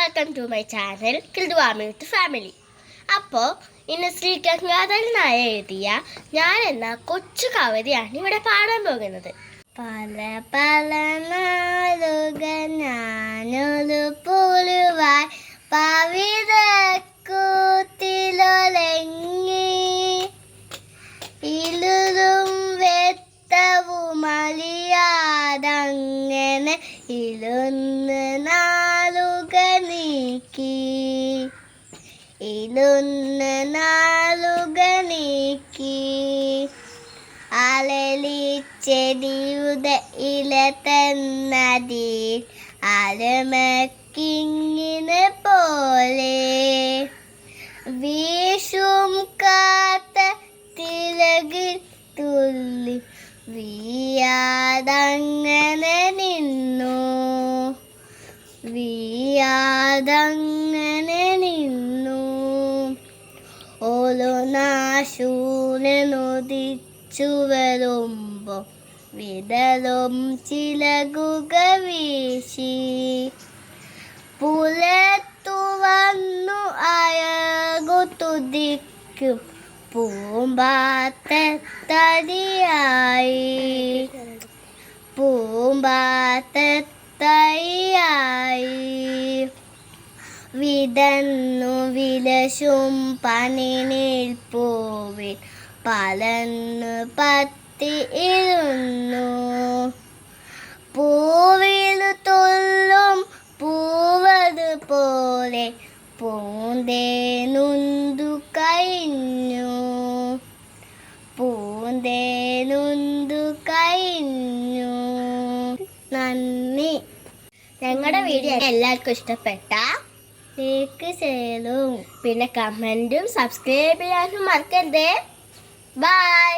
Welcome to my channel കിൽഡുവാമിട്ട് family അപ്പോൾ ഇന്ന് ശ്രീ ഗംഗാധരൻ നായർ എഴുതിയ ഞാൻ എന്ന കൊച്ചു കവിതയാണ് ഇവിടെ പാടാൻ പോകുന്നത്. പല പല ഇലൊന്ന് നാളുക നീക്കി. ഇതൊന്ന് നാളുക നീക്കി. അലലിച്ചെടിയുത ഇല തന്നതി അരമക്കിങ്ങിനെ പോലെ. വീശും കാത്ത തിലകിൽ തുള്ളി വീയാതങ്ങനെ നിന്നു വീയാതങ്ങനെ നിന്നു. ഓലോ നാശൂനുദിച്ചു വരുമ്പോ വിതലും ചിലകുക വീശി. പുലത്തു വന്നു അയകു തുതിക്കും. പൂമ്പാത്തടിയായി പൂമ്പാത്തടിയായി വിതന്നു വിലശും പണിനിൽ പൂവിൽ പലന്നു പത്തി ഇരുന്നു. പൂവിൽ തൊല്ലും പൂവത് പോലെ പൂന്തേ നൊന്തു കഴിഞ്ഞു. പൂന്തേ നൊന്തു കഴിഞ്ഞു. നന്ദി. ഞങ്ങളുടെ വീഡിയോ എല്ലാവർക്കും ഇഷ്ടപ്പെട്ട ലൈക്ക് ചെയ്യലും പിന്നെ കമന്റും സബ്സ്ക്രൈബ് ചെയ്യാനും മറക്കരുതേ. ബൈ